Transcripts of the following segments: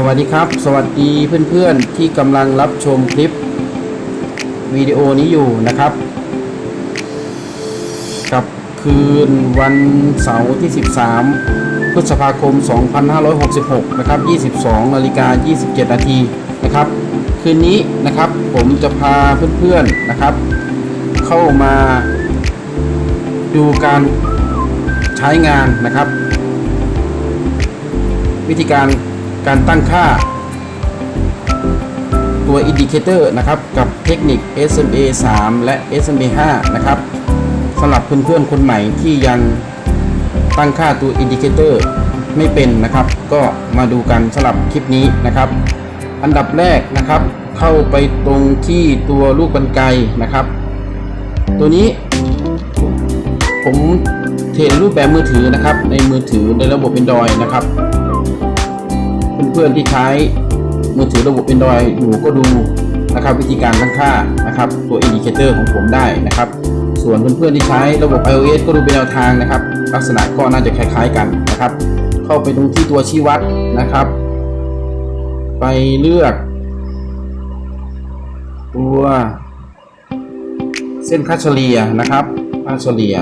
สวัสดีครับ สวัสดีเพื่อนๆที่กำลังรับชมคลิปวิดีโอนี้อยู่นะครับ กับคืนวันเสาร์ที่ 13 พฤษภาคม 2566 นะครับ 22นาฬิกา27 นาทีนะครับ คืนนี้นะครับผมจะพาเพื่อนๆนะครับ เข้ามาดูการใช้งานนะครับ วิธีการ การตั้งค่า ตัวอินดิเคเตอร์นะครับ กับเทคนิค SMA 3 และ SMA 5 นะครับสำหรับเพื่อนๆคนใหม่ที่ยังตั้งค่าตัวอินดิเคเตอร์ไม่เป็นนะครับ ก็มาดูกันสำหรับคลิปนี้นะครับ อันดับแรกนะครับ เข้าไปตรงที่ตัวลูกบรรไกนะครับ ตัวนี้ ผมเทรนรูปแบบมือถือนะครับ ในมือถือในระบบ Android นะครับ พื่อนๆที่ใช้มือถือระบบ Android อยู่ก็ดูนะครับวิธีการตั้งค่านะครับตัวอินดิเคเตอร์ของผมได้นะครับ ส่วนเพื่อนๆที่ใช้ระบบ iOS ก็ดูเป็นแนวทางนะครับ ลักษณะก็น่าจะคล้าย ๆกันนะครับ เข้าไปตรงที่ตัวชี้วัดนะครับ ไปเลือก ตัวเส้นค่าเฉลี่ยนะครับค่าเฉลี่ย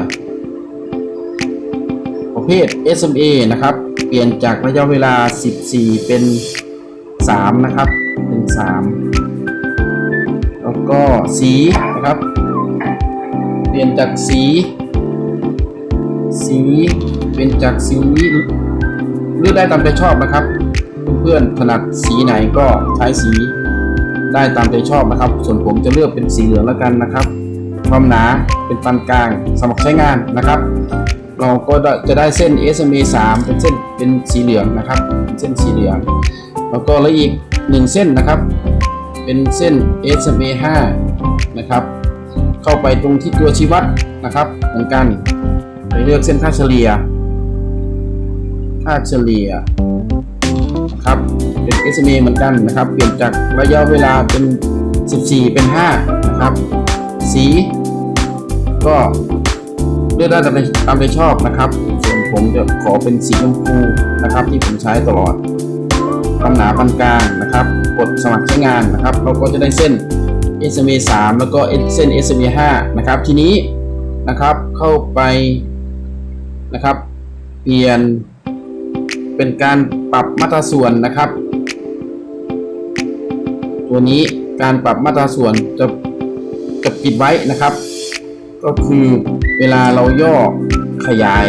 ประเภท SMA นะครับ เปลี่ยนจากระยะเวลา 14 เป็น 3 นะครับเป็น 3 แล้วก็สีนะครับ เปลี่ยนจากสี สีเป็นจากสีเลือกได้ตามใจชอบนะครับ เพื่อนๆถนัดสีไหนก็ใช้สีได้ตามใจชอบนะครับ ส่วนผมจะเลือกเป็นสีเหลืองแล้วกันนะครับ ความหนาเป็นปานกลางสำหรับใช้งานนะครับ เราก็จะได้เส้น SMA 3 เป็นเส้น เป็นสีเหลืองนะครับเป็นเส้นสีเหลือง แล้วก็แล้วอีก 1 เส้นนะครับ เป็นเส้น SMA 5นะครับ เข้าไปตรงที่ตัวชี้วัดนะครับเหมือนกันไปเลือกเส้นค่าเฉลี่ย ค่าเฉลี่ยนะครับเป็น SMA เหมือนกันนะครับ เปลี่ยนจากระยะเวลาเป็น 14 เป็น 5 นะครับ สี ก็เลือกได้ตามใจชอบนะครับ ผมจะขอเป็นสีชมพูนะครับ ที่ผมใช้ตลอดความหนาปานกลางนะครับ กดสมัครใช้งานนะครับ เราก็จะได้เส้น SMA 3 แล้วก็เส้น SMA 5 นะครับ ทีนี้นะครับเข้าไปนะครับ เปลี่ยนเป็นการปรับมาตราส่วนนะครับ ตัวนี้การปรับมาตราส่วนจะจะปิดไว้นะครับ ก็คือเวลาเราย่อขยาย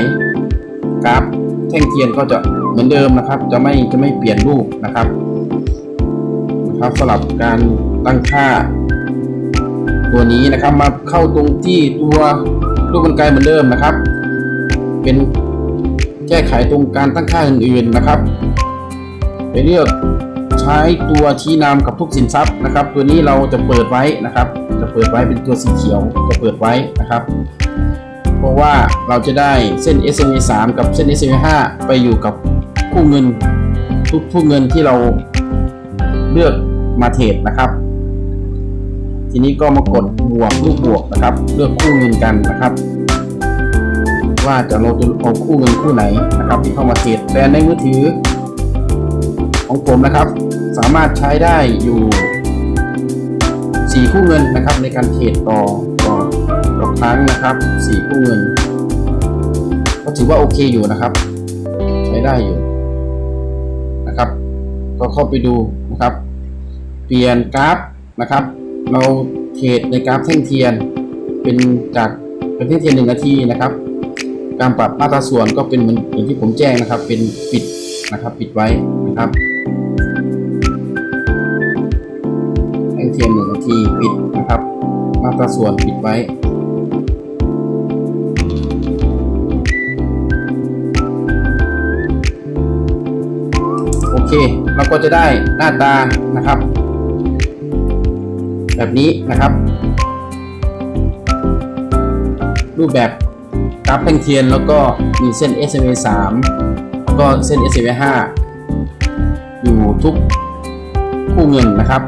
กราฟแท่งเทียนก็จะเหมือนเดิมนะครับ จะไม่จะไม่เปลี่ยนรูปนะครับนะครับสำหรับการตั้งค่า ตัวนี้นะครับมาเข้าตรงที่ตัวรูปกลไกเหมือนเดิมนะครับ เป็นแก้ไขตรงการตั้งค่าอื่นๆนะครับไปเลือกใช้ตัวชี้นำกับทุกสินทรัพย์นะครับ ตัวนี้เราจะเปิดไว้นะครับ จะเปิดไว้เป็นตัวสีเขียวจะเปิดไว้นะครับ เพราะว่าเราจะได้เส้น SMA 3 กับเส้น SMA 5 ไปอยู่กับคู่เงินทุกคู่เงินที่เราเลือกมาเทรดนะครับ ทีนี้ก็มากดบวกรูปบวกนะครับ เลือกคู่เงินกันนะครับ ว่าจะเราจะเอาคู่เงินคู่ไหนนะครับ ที่เข้ามาเทรดแต่ในมือถือ ของผมนะครับ สามารถใช้ได้อยู่ 4 คู่เงินนะครับในการเทรดต่อต่อ ครั้งนะครับ4คู่เงิน ก็ถือว่าโอเคอยู่นะครับ ใช้ได้อยู่นะครับ ก็เข้าไปดูนะครับ เปลี่ยนกราฟนะครับ เราเทรดในกราฟแท่งเทียน เป็นจากเป็นแท่งเทียนหนึ่งนาทีนะครับ การปรับมาตราส่วนก็เป็นเหมือนอย่างที่ผมแจ้งนะครับ เป็นปิดนะครับ ปิดไว้นะครับแท่งเทียนหนึ่งนาทีปิดนะครับ มาตราส่วนปิดไว้ เค เราก็จะได้หน้าตานะครับ แบบนี้นะครับ รูปแบบกราฟแท่งเทียนแล้วก็มีเส้น SMA 3แล้วก็เส้น SMA 5อยู่ทุกคู่เงินนะครับ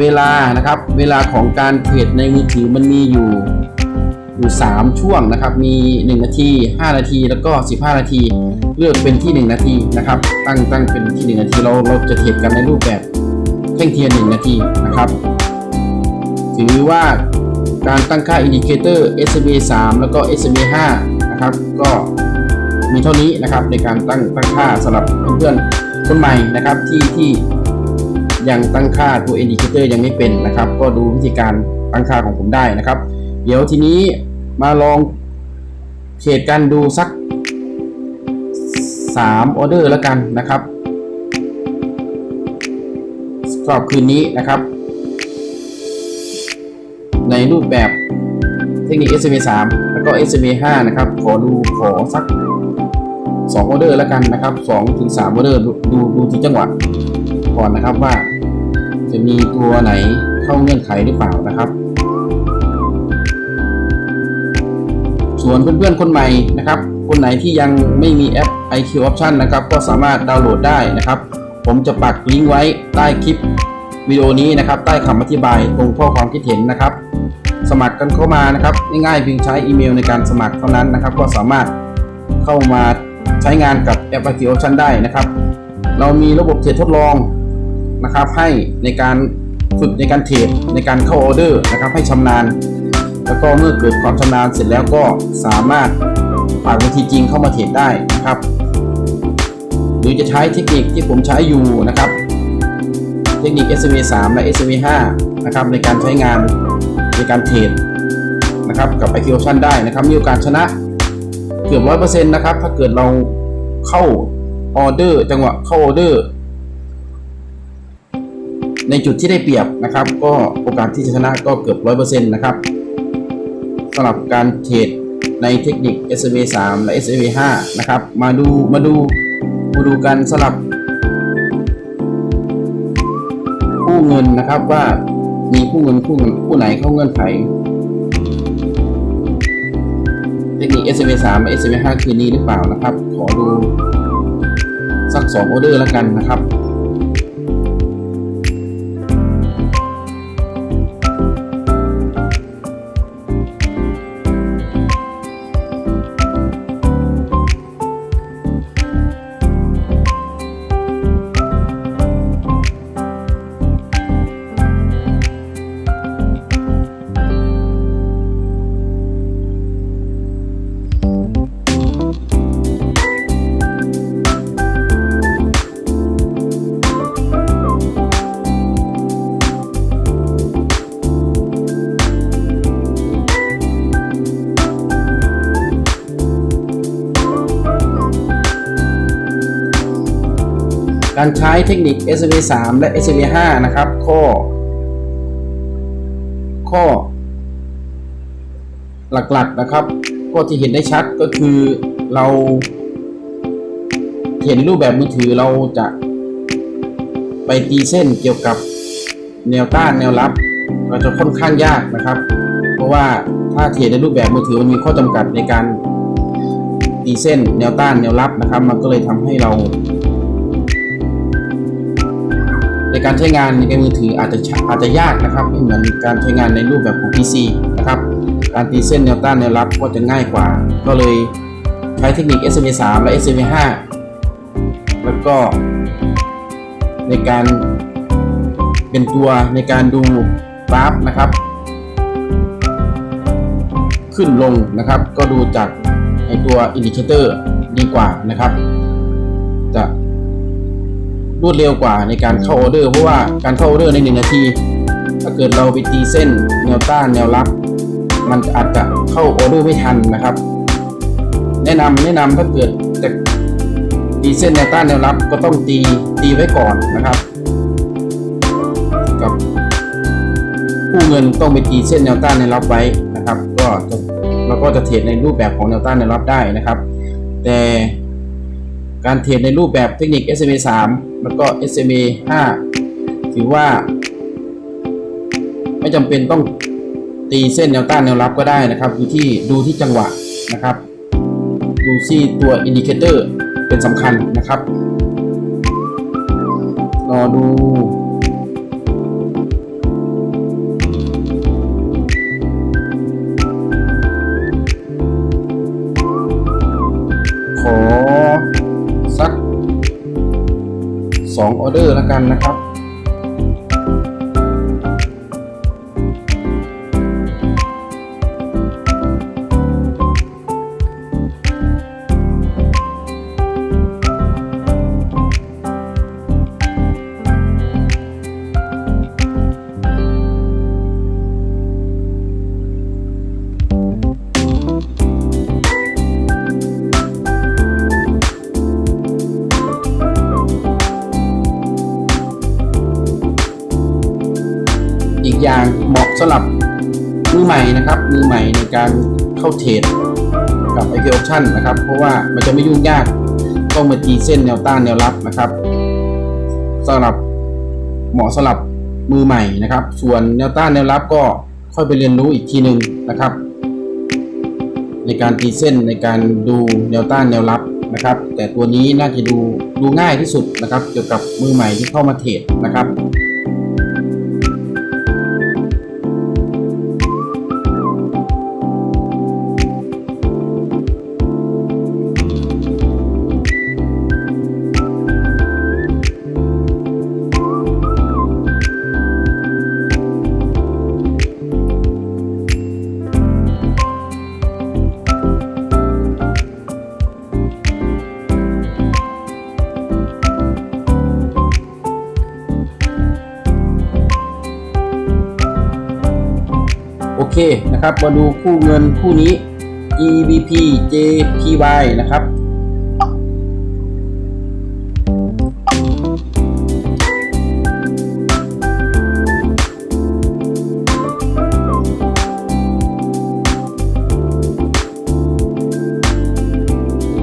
เวลานะครับ เวลาของการเทรดในมือถือมันมีอยู่ อยู่ 3 ช่วงนะครับ มี 1 นาที 5 นาที แล้วก็ 15 นาที เลือกเป็นที่ 1 นาทีนะครับ ตั้งตั้งเป็นที่ 1 นาที เราเราจะเทรดกันในรูปแบบแท่งเทียน 1 นาทีนะครับ ถือว่าการตั้งค่าอินดิเคเตอร์ SMA 3 แล้วก็ SMA 5 นะครับ ก็มีเท่านี้นะครับในการตั้งตั้งค่าสำหรับเพื่อนๆคนใหม่นะครับที่ที่ยังตั้งค่าตัวอินดิเคเตอร์ยังไม่เป็นนะครับ ก็ดูวิธีการตั้งค่าของผมได้นะครับ เดี๋ยวทีนี้ มาลองเทรดกันดูสัก 3 ออเดอร์แล้วกันนะครับสำหรับคืนนี้นะครับ ในรูปแบบเทคนิค SMA 3 แล้วก็ SMA 5 นะครับ ขอดูขอสัก 2 ออเดอร์แล้วกันนะครับ2ถึง3ออเดอร์ดูดูดูที่จังหวะก่อนนะครับว่าจะมีตัวไหนเข้าเงื่อนไขหรือเปล่านะครับ ส่วนเพื่อนๆคนใหม่นะครับ คนไหนที่ยังไม่มีแอป IQ Option นะครับ ก็สามารถดาวน์โหลดได้นะครับ ผมจะปักลิงก์ไว้ใต้คลิปวิดีโอนี้นะครับ ใต้คำอธิบายตรงข้อความคิดเห็นนะครับ สมัครกันเข้ามานะครับ ง่ายๆเพียงใช้อีเมลในการสมัครเท่านั้นนะครับ ก็สามารถเข้ามาใช้งานกับแอป IQ Option ได้นะครับ เรามีระบบเทรดทดลองนะครับ ให้ในการฝึกในการเทรดในการเข้าออเดอร์นะครับ ให้ชำนาญ แล้วก็เมื่อเกิดความชำนาญเสร็จแล้วก็สามารถฝากบัญชีจริงเข้ามาเทรดได้นะครับ หรือจะใช้เทคนิคที่ผมใช้อยู่นะครับ เทคนิค SMA 3และ SMA 5นะครับในการใช้งานในการเทรดนะครับกับ IQ Option ได้นะครับ มีโอกาสชนะเกือบ100%นะครับ ถ้าเกิดเราเข้าออเดอร์จังหวะเข้าออเดอร์ ในจุดที่ได้เปรียบนะครับ ก็โอกาสที่จะชนะก็เกือบ100%นะครับำหรับการเทรดในเทคนิค SMA 3และ SMA 5นะครับ มาดูมาดูมาดูกันสลับคู่เงินนะครับว่ามีคู่เงินคู่เงินคู่ไหนเข้าเงื่อนไขเทคนิค SMA 3และ SMA 5คืนนี้หรือเปล่านะครับ ขอดูสัก2ออเดอร์แล้วกันนะครับ การใช้เทคนิค SMA 3และ SMA 5นะครับ ข้อ ข้อ หลักๆนะครับ ข้อที่เห็นได้ชัดก็คือเรา เห็นรูปแบบมือถือเราจะ ไปตีเส้นเกี่ยวกับแนวต้านแนวรับ เราจะค่อนข้างยากนะครับ เพราะว่าถ้าเทรดในรูปแบบมือถือมันมีข้อจำกัดในการตีเส้นแนวต้านแนวรับนะครับ มันก็เลยทำให้เรา ในการใช้งานในมือถืออาจจะอาจจะยากนะครับไม่เหมือนการใช้งานในรูปแบบของ PC นะครับการตีเส้นแนวต้านแนวรับก็จะง่ายกว่า ก็เลยใช้เทคนิค SMA 3และ SMA 5แล้วก็ในการเป็นตัวในการดูกราฟนะครับ ขึ้นลงนะครับ ก็ดูจากไอตัวอินดิเคเตอร์ดีกว่านะครับ รวดเร็วกว่าในการเข้าออเดอร์ เพราะว่าการเข้าออเดอร์ในหนึ่งนาที ถ้าเกิดเราไปตีเส้นแนวต้านแนวรับ มันอาจจะเข้าออเดอร์ไม่ทันนะครับ แนะนำแนะนำถ้าเกิดจะตีเส้นแนวต้านแนวรับก็ต้องตีตีไว้ก่อนนะครับ กับผู้เงินต้องไปตีเส้นแนวต้านแนวรับไว้นะครับ ก็จะเราก็จะเทรดในรูปแบบของแนวต้านแนวรับได้นะครับ แต่ การเทรดในรูปแบบเทคนิค SMA 3 แล้วก็ SMA 5 ถือว่า ไม่จำเป็นต้องตีเส้นแนวต้านแนวรับก็ได้นะครับดูที่ดูที่จังหวะนะครับ ดูที่ตัวอินดิเคเตอร์เป็นสำคัญนะครับรอดู 2ออเดอร์แล้วกันนะครับ มือใหม่นะครับมือใหม่ในการเข้าเทรดกับ IP option นะครับ เพราะว่ามันจะไม่ยุ่งยากต้องมาตีเส้นแนวต้านแนวรับนะครับสำหรับเหมาะสำหรับมือใหม่นะครับ ส่วนแนวต้านแนวรับก็ค่อยไปเรียนรู้อีกทีหนึ่งนะครับ ในการตีเส้นในการดูแนวต้านแนวรับนะครับ แต่ตัวนี้น่าจะดูดูง่ายที่สุดนะครับ เกี่ยวกับมือใหม่ที่เข้ามาเทรดนะครับ นะครับ มาดูคู่เงินคู่นี้ EVP JPY นะครับ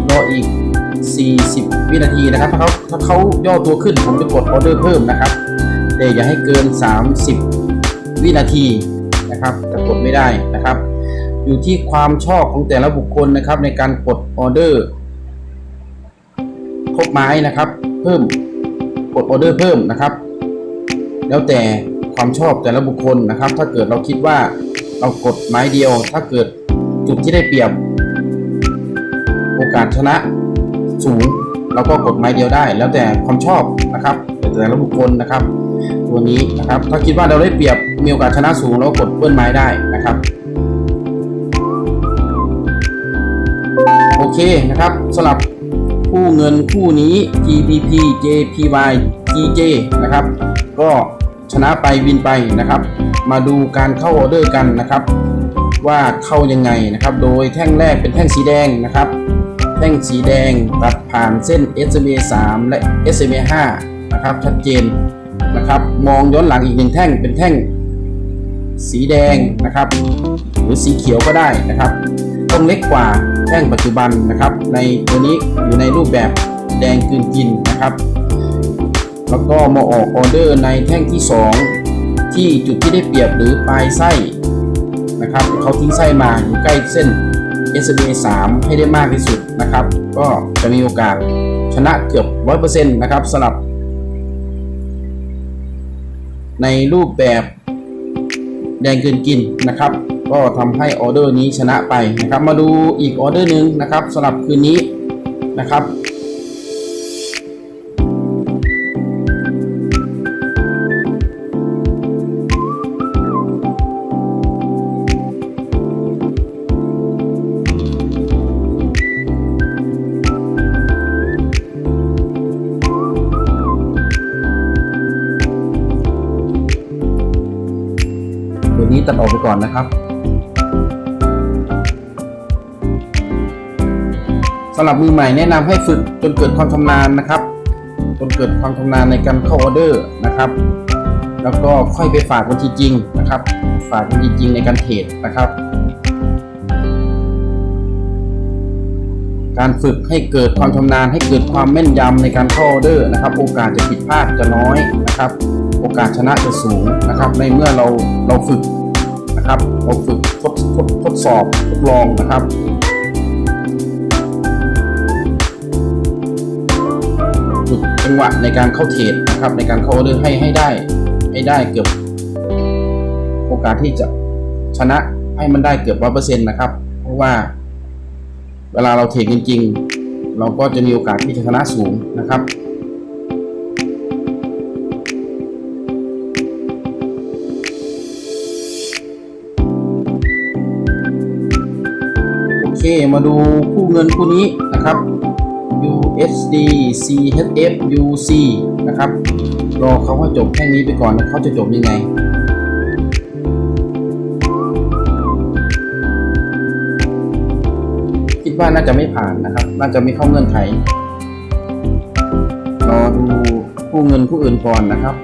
รออีก 40 วินาทีนะครับ ถ้าเขาถ้าเขาย่อตัวขึ้น ผมจะกดออเดอร์เพิ่มนะครับ แต่อย่าให้เกิน 30 วินาทีนะครับ กดไม่ได้นะครับ อยู่ที่ความชอบของแต่ละบุคคลนะครับในการกดออเดอร์ครบไม้นะครับ เพิ่มกดออเดอร์เพิ่มนะครับ แล้วแต่ความชอบแต่ละบุคคลนะครับ ถ้าเกิดเราคิดว่าเรากดไม้เดียว ถ้าเกิดจุดที่ได้เปรียบ โอกาสชนะสูงเราก็กดไม้เดียวได้ แล้วแต่ความชอบนะครับแต่แต่ละบุคคลนะครับ ตัวนี้นะครับ ถ้าคิดว่าเราได้เปรียบมีโอกาสชนะสูงเราก็กดเปิ้ลไม้ได้นะครับ โอเคนะครับสำหรับคู่เงินคู่นี้ GBP JPY GJ นะครับ ก็ชนะไปวินไปนะครับ มาดูการเข้าออเดอร์กันนะครับ ว่าเข้ายังไงนะครับ โดยแท่งแรกเป็นแท่งสีแดงนะครับ แท่งสีแดงตัดผ่านเส้น SMA 3 และ SMA 5นะครับชัดเจน นะครับ มองย้อนหลังอีกหนึ่งแท่งเป็นแท่ง สีแดงนะครับ หรือสีเขียวก็ได้นะครับ ต้องเล็กกว่าแท่งปัจจุบันนะครับ ในตัวนี้อยู่ในรูปแบบแดงกืนกินนะครับ แล้วก็มาออกออเดอร์ในแท่งที่ 2 ที่จุดที่ได้เปรียบหรือปลายไส้นะครับเขาทิ้งไส้มาอยู่ใกล้เส้น SMA 3ให้ได้มากที่สุดนะครับ ก็จะมีโอกาสชนะเกือบ 100%นะครับสำหรับ ในรูปแบบแดงเกินกินนะครับ ก็ทำให้ออเดอร์นี้ชนะไปนะครับ มาดูอีกออเดอร์หนึ่งนะครับสำหรับคืนนี้นะครับ ตัดออกไปก่อนนะครับสำหรับมือใหม่แนะนำให้ฝึกจนเกิดความชำนาญนะครับ จนเกิดความชำนาญในการเข้าออเดอร์นะครับ แล้วก็ค่อยไปฝากบัญชีจริงนะครับ ฝากบัญชีจริงในการเทรดนะครับ การฝึกให้เกิดความชำนาญให้เกิดความแม่นยำในการเข้าออเดอร์นะครับ โอกาสจะผิดพลาดจะน้อยนะครับ โอกาสชนะจะสูงนะครับ ในเมื่อเราเราฝึก นะครับเราฝึกทดทดทดสอบทดลองนะครับฝึกจังหวะในการเข้าเทรดนะครับ ในการเข้าออเดอร์ให้ให้ได้ ให้ได้เกือบโอกาสที่จะชนะให้มันได้เกือบร้อยเปอร์เซ็นต์นะครับ เพราะว่า เวลาเราเทรดจริงๆ เราก็จะมีโอกาสที่จะชนะสูงนะครับ มาดูคู่เงินคู่นี้นะครับ USD CHF UC นะครับ รอเขาว่าจบแค่นี้ไปก่อนนะเขาจะจบยังไงคิดว่าน่าจะไม่ผ่านนะครับ น่าจะไม่เข้าเงื่อนไข รอดูผู้เงินผู้อื่นก่อนนะครับ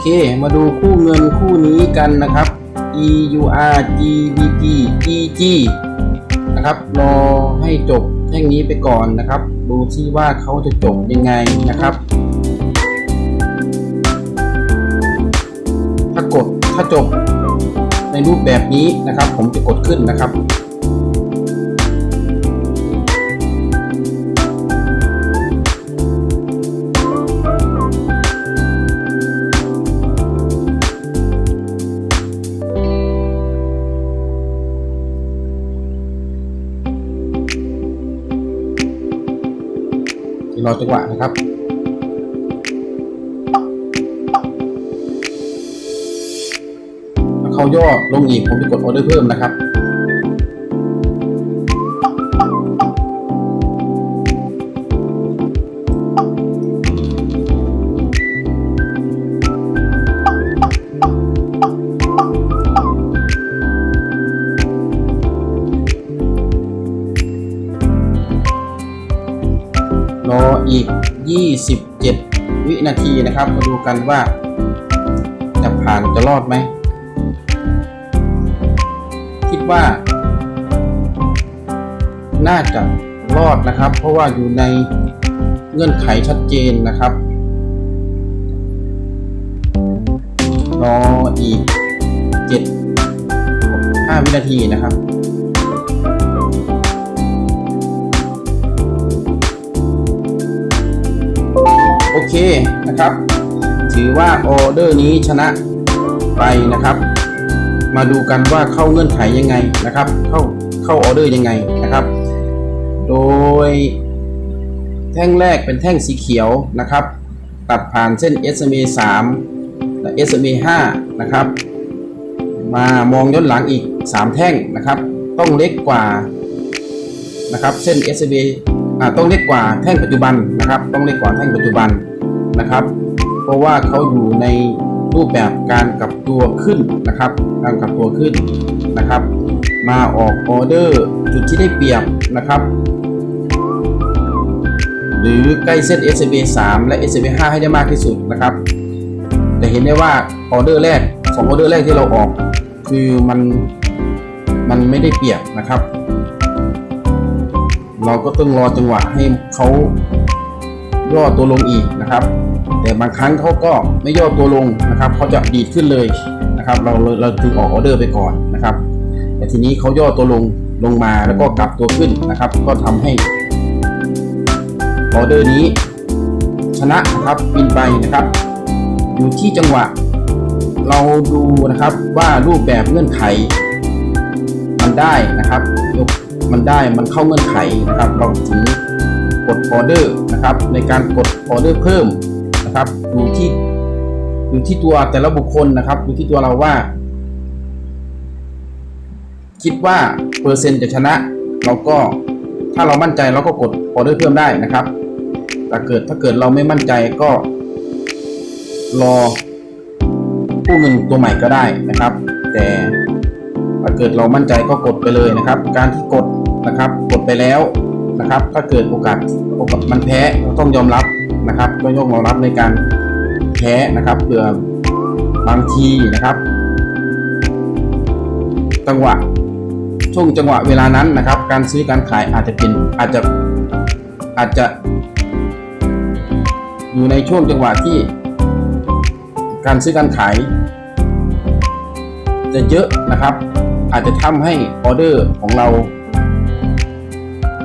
เค มาดูคู่เงินคู่นี้กันนะครับ EUR GBP EG นะครับ รอให้จบแท่งนี้ไปก่อนนะครับ ดูที่ว่าเขาจะจบยังไงนะครับ ถ้ากดถ้าจบในรูปแบบนี้นะครับ ผมจะกดขึ้นนะครับ รอจังหวะนะครับถ้าเขาย่อลงอีกผมจะกดออเดอร์เพิ่มนะครับ กันว่า จะผ่านจะรอดไหม คิดว่า น่าจะรอดนะครับ เพราะว่าอยู่ในเงื่อนไขชัดเจนนะครับรออีก7 5วินาทีนะครับโอเคนะครับ ถือว่าออเดอร์นี้ชนะไปนะครับ มาดูกันว่าเข้าเงื่อนไขยังไงนะครับ เข้าเข้าออเดอร์ยังไงนะครับ โดย แท่งแรกเป็นแท่งสีเขียวนะครับ ตัดผ่านเส้น SMA 3และ SMA 5นะครับ มามองย้อนหลังอีก 3 แท่งนะครับ ต้องเล็กกว่านะครับเส้น SMA ต้องเล็กกว่าแท่งปัจจุบันนะครับ ต้องเล็กกว่าแท่งปัจจุบันนะครับ ราะว่าเขาอยู่ในรูปแบบการกลับตัวขึ้นนะครับ การกลับตัวขึ้นนะครับ มาออกออเดอร์จุดที่ได้เปรียบนะครับ หรือใกล้เส้น SMA 3และ SMA 5ให้ได้มากที่สุดนะครับแต่เห็นได้ว่าออเดอร์แรกสองออเดอร์แรกที่เราออก คือมันมันไม่ได้เปรียบนะครับ เราก็ต้องรอจังหวะให้เขาย่อตัวลงอีกนะครับ แต่บางครั้งเขาก็ไม่ย่อตัวลงนะครับเขาจะดีดขึ้นเลยนะครับ เราเราจึงออกออเดอร์ไปก่อนนะครับ แต่ทีนี้เขาย่อตัวลงลงมาแล้วก็กลับตัวขึ้นนะครับ ก็ทำให้ออเดอร์นี้ ชนะนะครับบินไปนะครับ อยู่ที่จังหวะ เราดูนะครับว่ารูปแบบเงื่อนไข มันได้นะครับยกมันได้มันเข้าเงื่อนไขนะครับ เราถึงกดออเดอร์นะครับ ในการกดออเดอร์เพิ่ม อยู่ที่อยู่ที่ตัวแต่ละบุคคลนะครับอยู่ที่ตัวเราว่า คิดว่าเปอร์เซ็นต์จะชนะ เราก็ถ้าเรามั่นใจเราก็กดออเดอร์เพิ่มได้นะครับแต่เกิดถ้าเกิดเราไม่มั่นใจก็ รอกู้เงินตัวใหม่ก็ได้นะครับ แต่ถ้าเกิดเรามั่นใจก็กดไปเลยนะครับ การที่กดนะครับ กดไปแล้วนะครับ ถ้าเกิดโอกาสโอกาสมันแพ้เราต้องยอมรับ นะครับต้องยอมรับในการแพ้นะครับเผื่อบางทีนะครับ จังหวะช่วงจังหวะเวลานั้นนะครับ การซื้อการขายอาจจะเป็นอาจจะอาจจะ อยู่ในช่วงจังหวะที่ การซื้อการขาย จะเยอะนะครับ อาจจะทำให้ออเดอร์ของเรา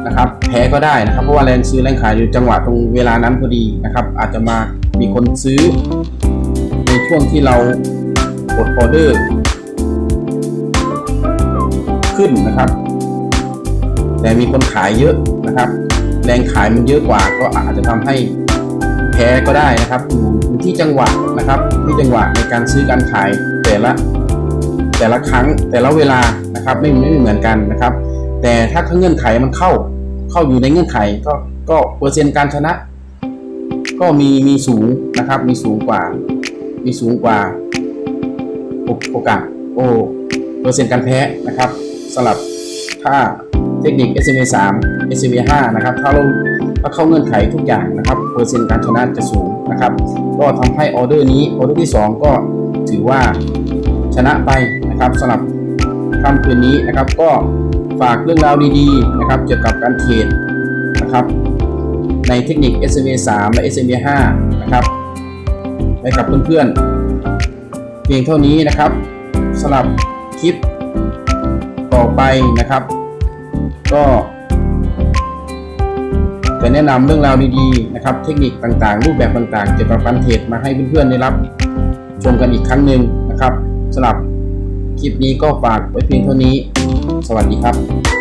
นะครับแพ้ก็ได้นะครับเพราะว่าแรงซื้อแรงขายอยู่จังหวะตรงเวลานั้นพอดีนะครับ อาจจะมามีคนซื้อ ในช่วงที่เรากดออเดอร์ ขึ้นนะครับ แต่มีคนขายเยอะนะครับ แรงขายมันเยอะกว่าก็อาจจะทำให้แพ้ก็ได้นะครับอยู่อยู่ที่จังหวะนะครับที่จังหวะในการซื้อการขายแต่ละแต่ละครั้งแต่ละเวลานะครับไม่ไม่เหมือนกันนะครับ แต่ถ้าเงื่อนไขมันเข้า เข้าอยู่ในเงื่อนไขก็ก็เปอร์เซ็นต์การชนะ ก็มีมีสูงนะครับ มีสูงกว่า มีสูงกว่าโอโอกาสโอเปอร์เซ็นต์การแพ้นะครับสำหรับถ้าเทคนิค SMA 3 SMA 5นะครับถ้าเราถ้าเข้าเงื่อนไขทุกอย่างนะครับเปอร์เซ็นต์การชนะจะสูงนะครับ ก็ทำให้ออเดอร์นี้ออเดอร์ที่ 2 ก็ถือว่าชนะไปนะครับสำหรับค่ำคืนนี้นะครับก็ ฝากเรื่องราวดีๆนะครับเกี่ยวกับการเทรดนะครับในเทคนิค SMA 3 และ SMA 5นะครับไว้กับเพื่อนๆ เพียงเท่านี้นะครับสำหรับคลิปต่อไปนะครับ ก็จะแนะนำเรื่องราวดีๆนะครับ เทคนิคต่างๆ รูปแบบต่างๆ เกี่ยวกับการเทรดมาให้เพื่อนๆได้รับชมกันอีกครั้งหนึ่งนะครับสำหรับคลิปนี้ก็ฝากไว้เพียงเท่านี้ สวัสดีครับ